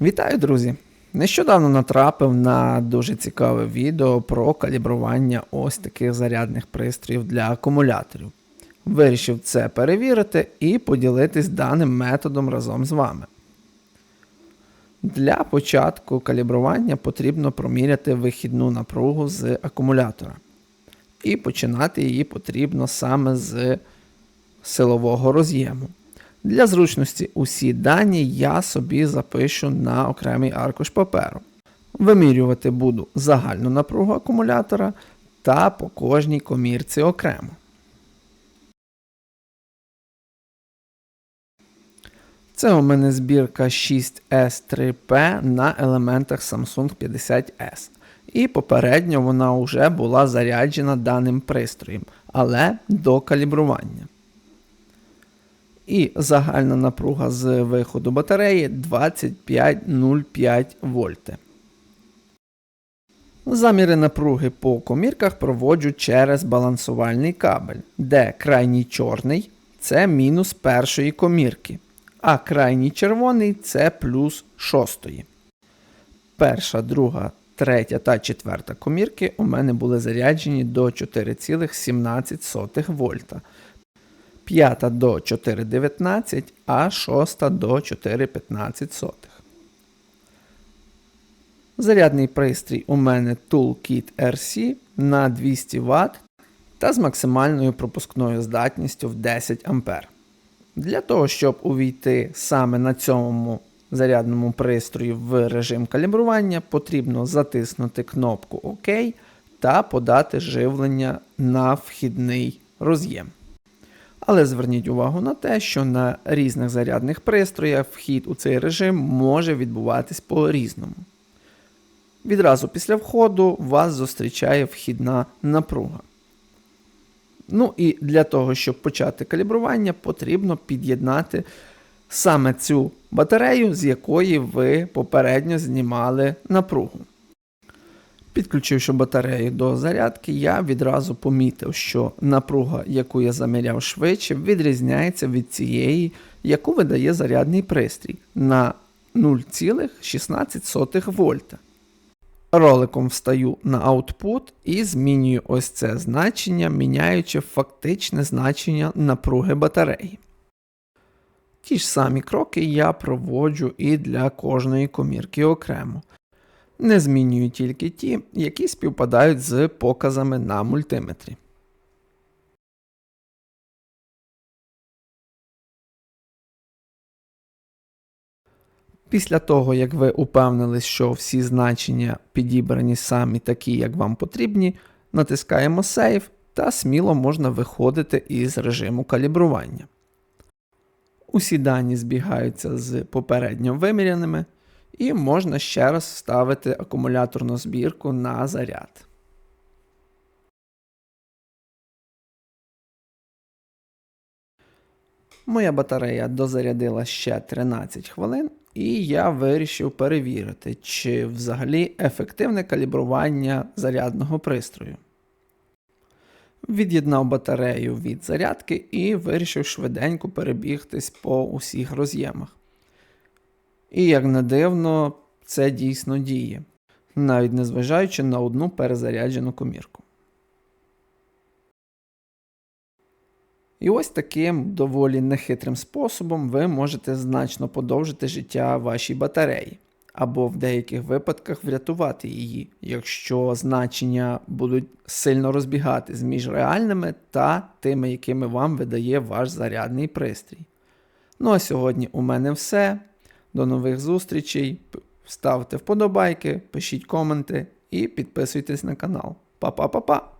Вітаю, друзі! Нещодавно натрапив на дуже цікаве відео про калібрування ось таких зарядних пристроїв для акумуляторів. Вирішив це перевірити і поділитись даним методом разом з вами. Для початку калібрування потрібно проміряти вихідну напругу з акумулятора. І починати її потрібно саме з силового роз'єму. Для зручності усі дані я собі запишу на окремий аркуш паперу. Вимірювати буду загальну напругу акумулятора та по кожній комірці окремо. Це у мене збірка 6S3P на елементах Samsung 50S. І попередньо вона вже була заряджена даним пристроєм, але до калібрування. І загальна напруга з виходу батареї 25,05 вольти. Заміри напруги по комірках проводжу через балансувальний кабель, де крайній чорний це мінус першої комірки, а крайній червоний це плюс шостої. Перша, друга, третя та четверта комірки у мене були заряджені до 4,17 вольта. П'ята до 4,19, а шоста до 4,15. Зарядний пристрій у мене Toolkit RC на 200 Вт та з максимальною пропускною здатністю в 10 А. Для того, щоб увійти саме на цьому зарядному пристрої в режим калібрування, потрібно затиснути кнопку ОК та подати живлення на вхідний роз'єм. Але зверніть увагу на те, що на різних зарядних пристроях вхід у цей режим може відбуватись по-різному. Відразу після входу вас зустрічає вхідна напруга. Ну і для того, щоб почати калібрування, потрібно під'єднати саме цю батарею, з якої ви попередньо знімали напругу. Підключивши батарею до зарядки, я відразу помітив, що напруга, яку я заміряв швидше, відрізняється від цієї, яку видає зарядний пристрій на 0,16 вольта. Роликом встаю на output і змінюю ось це значення, міняючи фактичне значення напруги батареї. Ті ж самі кроки я проводжу і для кожної комірки окремо. Не змінюю тільки ті, які співпадають з показами на мультиметрі. Після того, як ви упевнились, що всі значення підібрані самі такі, як вам потрібні, натискаємо Save та сміло можна виходити із режиму калібрування. Усі дані збігаються з попередньо виміряними, і можна ще раз вставити акумуляторну збірку на заряд. Моя батарея дозарядила ще 13 хвилин, і я вирішив перевірити, чи взагалі ефективне калібрування зарядного пристрою. Від'єднав батарею від зарядки і вирішив швиденько перебігтись по усіх роз'ємах. І як не дивно, це дійсно діє, навіть незважаючи на одну перезаряджену комірку. І ось таким доволі нехитрим способом ви можете значно подовжити життя вашій батареї, або в деяких випадках врятувати її, якщо значення будуть сильно розбігатись між реальними та тими, якими вам видає ваш зарядний пристрій. Ну а сьогодні у мене все. До нових зустрічей. Ставте вподобайки, пишіть коменти і підписуйтесь на канал. Па-па-па-па!